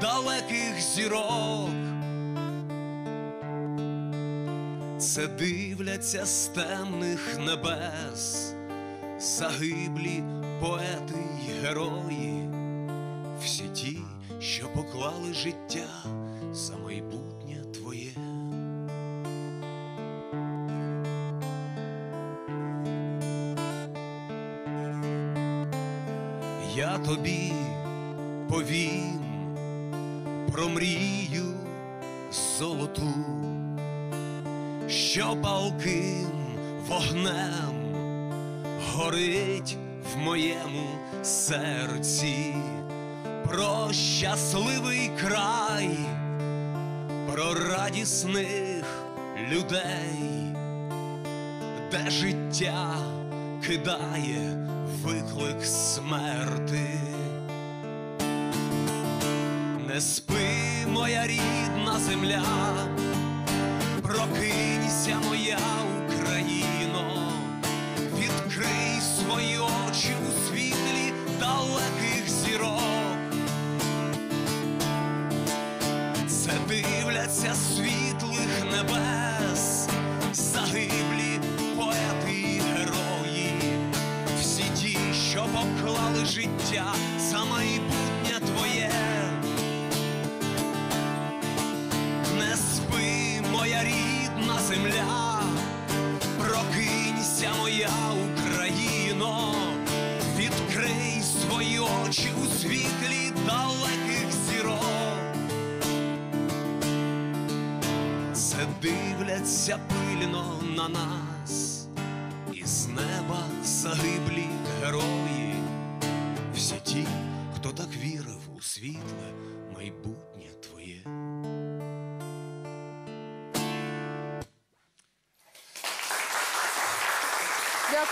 далеких зірок. Це дивляться з темних небес, загиблі поети й герої, всі ті, що поклали життя за майбутнє твоє. Я тобі повім про мрію золоту, що палким вогнем горить в моєму серці, про щасливий край, про радісних людей, де життя кидає виклик смерти. Не моя рідна земля, прокинься, моя Україно, відкрий свої очі у світлі далеких зірок. Це дивляться світлих небес, загиблі поети й герої, всі ті, що поклали життя прокинься, моя Україно, відкрий свої очі у світлі далеких зірок. Це дивляться пильно на нас, із неба загиблі герої, всі ті, хто так вірив у світле майбутнє твоє. Gracias.